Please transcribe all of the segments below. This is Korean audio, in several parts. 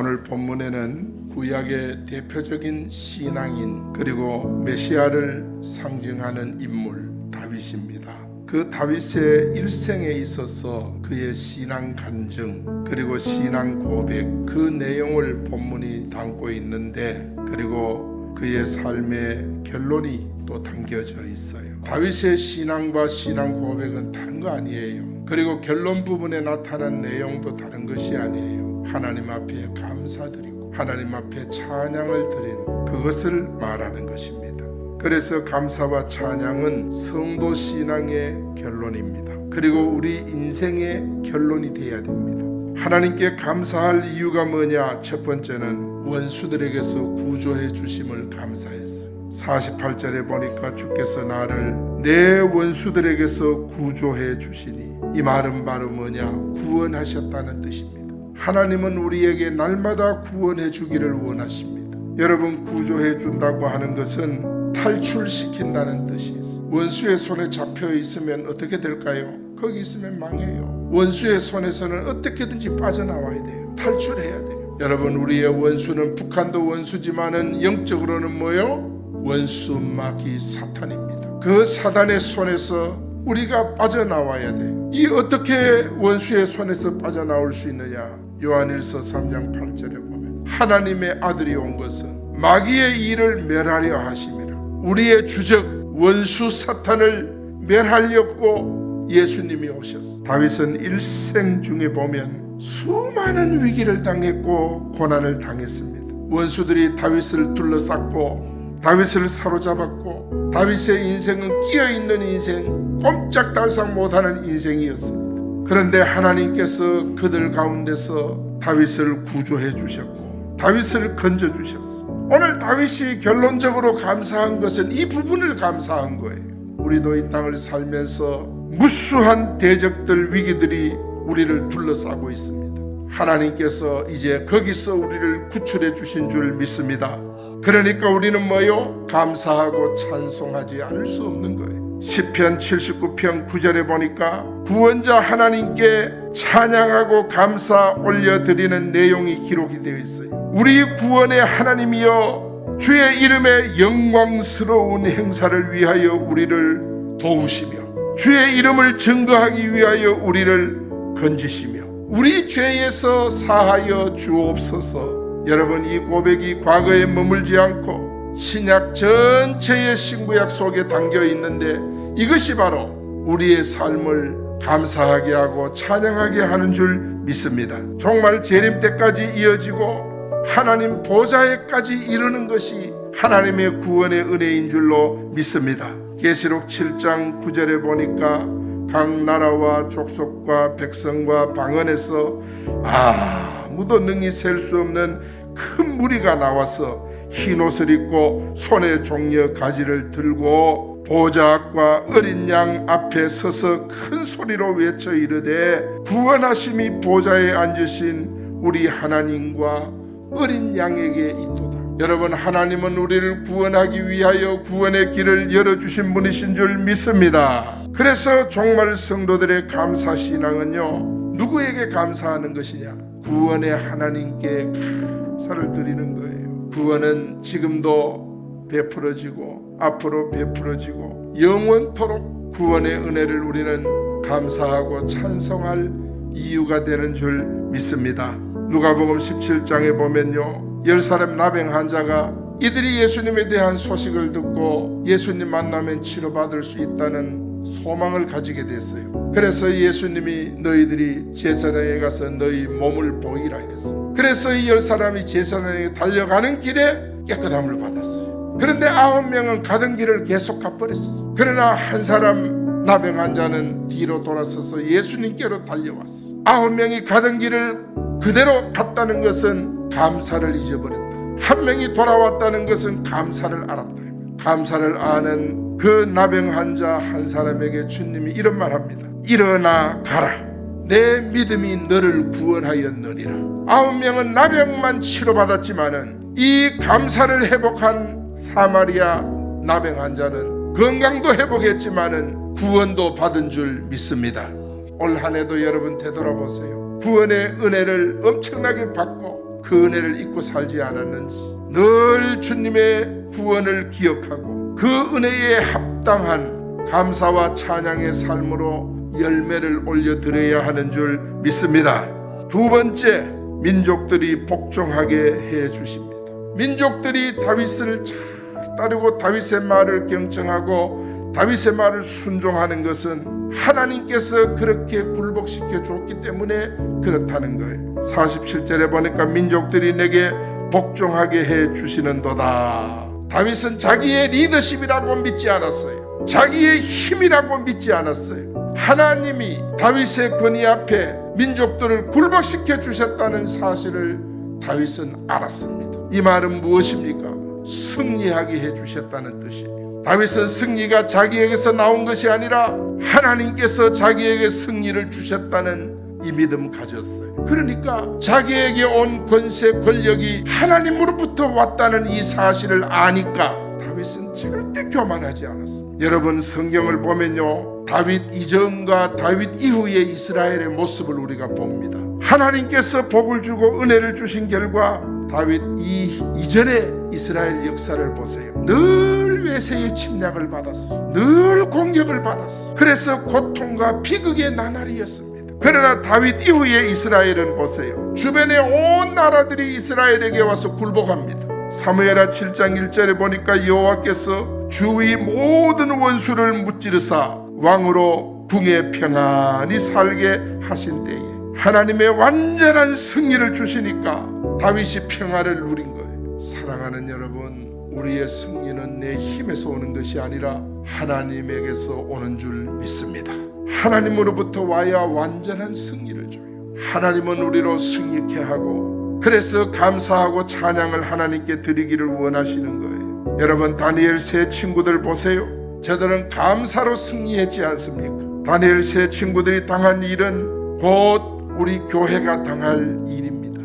오늘 본문에는 구약의 대표적인 신앙인 그리고 메시아를 상징하는 인물 다윗입니다. 그 다윗의 일생에 있어서 그의 신앙 간증 그리고 신앙 고백 그 내용을 본문이 담고 있는데 그리고 그의 삶의 결론이 또 담겨져 있어요. 다윗의 신앙과 신앙 고백은 다른 거 아니에요. 그리고 결론 부분에 나타난 내용도 다른 것이 아니에요. 하나님 앞에 감사드리고 하나님 앞에 찬양을 드리는 그것을 말하는 것입니다. 그래서 감사와 찬양은 성도 신앙의 결론입니다. 그리고 우리 인생의 결론이 되어야 됩니다. 하나님께 감사할 이유가 뭐냐? 첫 번째는 원수들에게서 구조해 주심을 감사했어요. 48절에 보니까 주께서 나를 내 원수들에게서 구조해 주시니 이 말은 바로 뭐냐? 구원하셨다는 뜻입니다. 하나님은 우리에게 날마다 구원해 주기를 원하십니다. 여러분 구조해 준다고 하는 것은 탈출시킨다는 뜻이 있어요. 원수의 손에 잡혀 있으면 어떻게 될까요? 거기 있으면 망해요. 원수의 손에서는 어떻게든지 빠져나와야 돼요. 탈출해야 돼요. 여러분 우리의 원수는 북한도 원수지만은 영적으로는 뭐요? 원수 마귀 사탄입니다. 그 사단의 손에서 우리가 빠져나와야 돼요. 이 어떻게 원수의 손에서 빠져나올 수 있느냐? 요한일서 3장 8절에 보면 하나님의 아들이 온 것은 마귀의 일을 멸하려 하심이라. 우리의 주적 원수 사탄을 멸하려고 예수님이 오셨어. 다윗은 일생 중에 보면 수많은 위기를 당했고 고난을 당했습니다. 원수들이 다윗을 둘러쌌고 다윗을 사로잡았고 다윗의 인생은 끼어 있는 인생, 꼼짝달싹 못하는 인생이었습니다. 그런데 하나님께서 그들 가운데서 다윗을 구조해 주셨고 다윗을 건져 주셨어. 오늘 다윗이 결론적으로 감사한 것은 이 부분을 감사한 거예요. 우리도 이 땅을 살면서 무수한 대적들 위기들이 우리를 둘러싸고 있습니다. 하나님께서 이제 거기서 우리를 구출해 주신 줄 믿습니다. 그러니까 우리는 뭐요? 감사하고 찬송하지 않을 수 없는 거예요. 시편 79편 9절에 보니까 구원자 하나님께 찬양하고 감사 올려드리는 내용이 기록이 되어 있어요. 우리 구원의 하나님이여 주의 이름의 영광스러운 행사를 위하여 우리를 도우시며 주의 이름을 증거하기 위하여 우리를 건지시며 우리 죄에서 사하여 주옵소서. 여러분 이 고백이 과거에 머물지 않고 신약 전체의 신구약 속에 담겨 있는데 이것이 바로 우리의 삶을 감사하게 하고 찬양하게 하는 줄 믿습니다. 정말 재림 때까지 이어지고 하나님 보좌에까지 이르는 것이 하나님의 구원의 은혜인 줄로 믿습니다. 계시록 7장 9절에 보니까 각 나라와 족속과 백성과 방언에서 아무도 능히 셀 수 없는 큰 무리가 나와서 흰 옷을 입고 손에 종려 가지를 들고 보좌 앞과 어린 양 앞에 서서 큰 소리로 외쳐 이르되 구원하심이 보좌에 앉으신 우리 하나님과 어린 양에게 있도다. 여러분 하나님은 우리를 구원하기 위하여 구원의 길을 열어주신 분이신 줄 믿습니다. 그래서 정말 성도들의 감사 신앙은요 누구에게 감사하는 것이냐? 구원의 하나님께 감사를 드리는 거예요. 구원은 지금도 베풀어지고 앞으로 베풀어지고 영원토록 구원의 은혜를 우리는 감사하고 찬송할 이유가 되는 줄 믿습니다. 누가복음 17장에 보면요. 열 사람 나병 환자가 이들이 예수님에 대한 소식을 듣고 예수님 만나면 치료받을 수 있다는 소망을 가지게 됐어요. 그래서 예수님이 너희들이 제사장에 가서 너희 몸을 보이라 했어. 그래서 이 열 사람이 제사장에 달려가는 길에 깨끗함을 받았어요. 그런데 아홉 명은 가던 길을 계속 가버렸어. 그러나 한 사람 나병 환자는 뒤로 돌아서서 예수님께로 달려왔어. 아홉 명이 가던 길을 그대로 갔다는 것은 감사를 잊어버렸다. 한 명이 돌아왔다는 것은 감사를 알았다. 감사를 아는 그 나병 환자 한 사람에게 주님이 이런 말 합니다. 일어나 가라. 내 믿음이 너를 구원하였느니라. 아홉 명은 나병만 치료받았지만은 이 감사를 회복한 사마리아 나병 환자는 건강도 회복했지만은 구원도 받은 줄 믿습니다. 올 한해도 여러분 되돌아보세요. 구원의 은혜를 엄청나게 받고 그 은혜를 잊고 살지 않았는지 늘 주님의 구원을 기억하고 그 은혜에 합당한 감사와 찬양의 삶으로 열매를 올려드려야 하는 줄 믿습니다. 두 번째, 민족들이 복종하게 해 주십니다. 민족들이 다윗을 잘 따르고 다윗의 말을 경청하고 다윗의 말을 순종하는 것은 하나님께서 그렇게 굴복시켜 줬기 때문에 그렇다는 거예요. 47절에 보니까 민족들이 내게 복종하게 해 주시는도다. 다윗은 자기의 리더십이라고 믿지 않았어요. 자기의 힘이라고 믿지 않았어요. 하나님이 다윗의 권위 앞에 민족들을 굴복시켜 주셨다는 사실을 다윗은 알았습니다. 이 말은 무엇입니까? 승리하게 해 주셨다는 뜻이에요. 다윗은 승리가 자기에게서 나온 것이 아니라 하나님께서 자기에게 승리를 주셨다는 이 믿음 가졌어요. 그러니까 자기에게 온 권세 권력이 하나님으로부터 왔다는 이 사실을 아니까 다윗은 절대 교만하지 않았습니다. 여러분 성경을 보면요. 다윗 이전과 다윗 이후의 이스라엘의 모습을 우리가 봅니다. 하나님께서 복을 주고 은혜를 주신 결과 다윗 이 이전의 이스라엘 역사를 보세요. 늘 외세의 침략을 받았어. 늘 공격을 받았어. 그래서 고통과 비극의 나날이었습니다. 그러나 다윗 이후의 이스라엘은 보세요. 주변의 온 나라들이 이스라엘에게 와서 굴복합니다. 사무엘하 7장 1절에 보니까 여호와께서 주위 모든 원수를 무찌르사 왕으로 궁에 평안히 살게 하신 때에 하나님의 완전한 승리를 주시니까 다윗이 평화를 누린 거예요. 사랑하는 여러분, 우리의 승리는 내 힘에서 오는 것이 아니라 하나님에게서 오는 줄 믿습니다. 하나님으로부터 와야 완전한 승리를 줘요. 하나님은 우리로 승리케 하고 그래서 감사하고 찬양을 하나님께 드리기를 원하시는 거예요. 여러분 다니엘 세 친구들 보세요. 저들은 감사로 승리했지 않습니까? 다니엘 세 친구들이 당한 일은 곧 우리 교회가 당할 일입니다.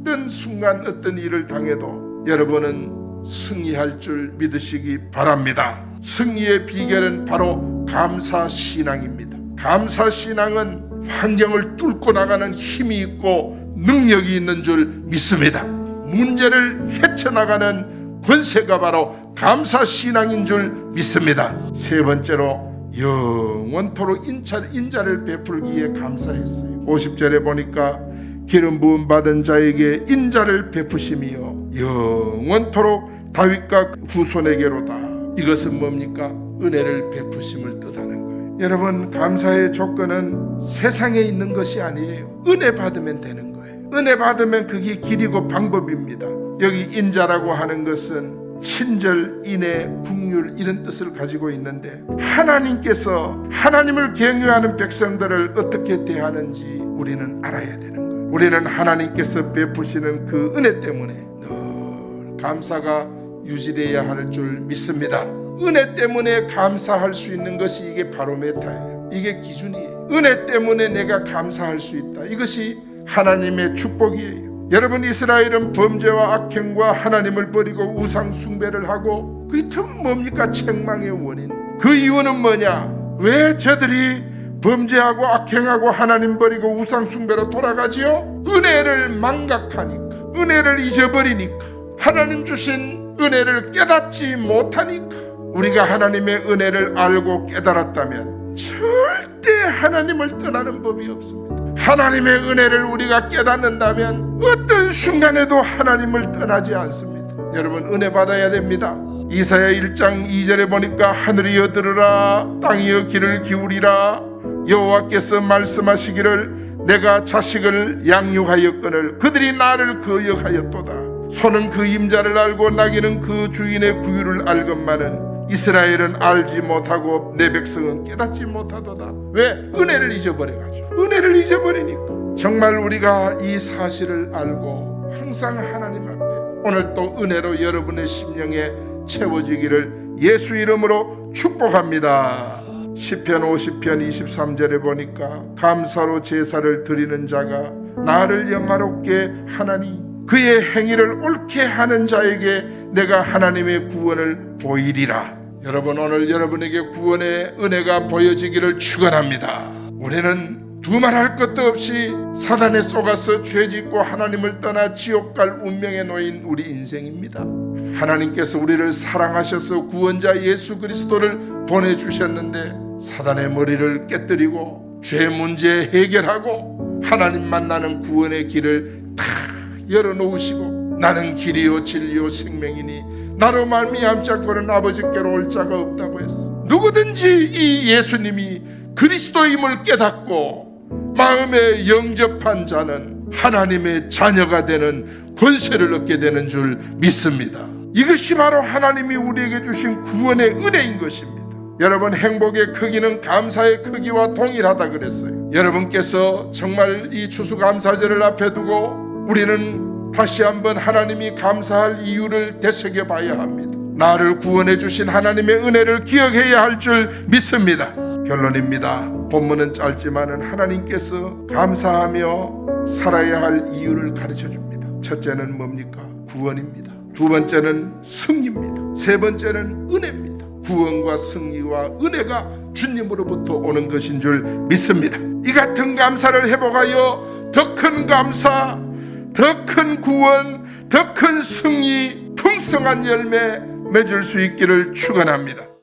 어떤 순간 어떤 일을 당해도 여러분은 승리할 줄 믿으시기 바랍니다. 승리의 비결은 바로 감사 신앙입니다. 감사 신앙은 환경을 뚫고 나가는 힘이 있고 능력이 있는 줄 믿습니다. 문제를 헤쳐나가는 권세가 바로 감사 신앙인 줄 믿습니다. 세 번째로 영원토록 인차, 인자를 베풀기에 감사했어요. 50절에 보니까 기름 부음 받은 자에게 인자를 베푸심이요 영원토록 다윗과 후손에게로다. 이것은 뭡니까? 은혜를 베푸심을 뜻하는 거예요. 여러분 감사의 조건은 세상에 있는 것이 아니에요. 은혜 받으면 되는 거예요. 은혜 받으면 그게 길이고 방법입니다. 여기 인자라고 하는 것은 친절, 인애, 국률 이런 뜻을 가지고 있는데 하나님께서 하나님을 경외하는 백성들을 어떻게 대하는지 우리는 알아야 되는 거예요. 우리는 하나님께서 베푸시는 그 은혜 때문에 늘 감사가 유지되어야 할 줄 믿습니다. 은혜 때문에 감사할 수 있는 것이 이게 바로 메타예요. 이게 기준이에요. 은혜 때문에 내가 감사할 수 있다. 이것이 하나님의 축복이에요. 여러분 이스라엘은 범죄와 악행과 하나님을 버리고 우상 숭배를 하고 그게 참 뭡니까 책망의 원인. 그 이유는 뭐냐? 왜 저들이 범죄하고 악행하고 하나님 버리고 우상 숭배로 돌아가지요? 은혜를 망각하니까, 은혜를 잊어버리니까, 하나님 주신 은혜를 깨닫지 못하니까, 우리가 하나님의 은혜를 알고 깨달았다면 절대 하나님을 떠나는 법이 없습니다. 하나님의 은혜를 우리가 깨닫는다면 어떤 순간에도 하나님을 떠나지 않습니다. 여러분 은혜 받아야 됩니다. 이사야 1장 2절에 보니까 하늘이여 들으라 땅이여 귀를 기울이라 여호와께서 말씀하시기를 내가 자식을 양육하였거늘 그들이 나를 거역하였도다 소는 그 임자를 알고 나귀는 그 주인의 구유를 알건만은 이스라엘은 알지 못하고 내 백성은 깨닫지 못하도다 왜 은혜를 잊어버려가지고 은혜를 잊어버리니까 정말 우리가 이 사실을 알고 항상 하나님 앞에 오늘 또 은혜로 여러분의 심령에 채워지기를 예수 이름으로 축복합니다. 시편 50편 23절에 보니까 감사로 제사를 드리는 자가 나를 영화롭게 하나니 그의 행위를 옳게 하는 자에게 내가 하나님의 구원을 보이리라. 여러분 오늘 여러분에게 구원의 은혜가 보여지기를 축원합니다. 우리는 두말할 것도 없이 사단에 속아서 죄짓고 하나님을 떠나 지옥 갈 운명에 놓인 우리 인생입니다. 하나님께서 우리를 사랑하셔서 구원자 예수 그리스도를 보내주셨는데 사단의 머리를 깨뜨리고 죄 문제 해결하고 하나님 만나는 구원의 길을 다 열어놓으시고 나는 길이요 진리요 생명이니 나로 말미암지 않고는 아버지께로 올 자가 없다고 했어. 누구든지 이 예수님이 그리스도임을 깨닫고 마음에 영접한 자는 하나님의 자녀가 되는 권세를 얻게 되는 줄 믿습니다. 이것이 바로 하나님이 우리에게 주신 구원의 은혜인 것입니다. 여러분 행복의 크기는 감사의 크기와 동일하다 그랬어요. 여러분께서 정말 이 추수감사절을 앞에 두고 우리는 다시 한번 하나님이 감사할 이유를 되새겨 봐야 합니다. 나를 구원해 주신 하나님의 은혜를 기억해야 할 줄 믿습니다. 결론입니다. 본문은 짧지만은 하나님께서 감사하며 살아야 할 이유를 가르쳐 줍니다. 첫째는 뭡니까? 구원입니다. 두 번째는 승리입니다. 세 번째는 은혜입니다. 구원과 승리와 은혜가 주님으로부터 오는 것인 줄 믿습니다. 이 같은 감사를 회복하여 더 큰 감사, 더 큰 구원, 더 큰 승리, 풍성한 열매 맺을 수 있기를 축원합니다.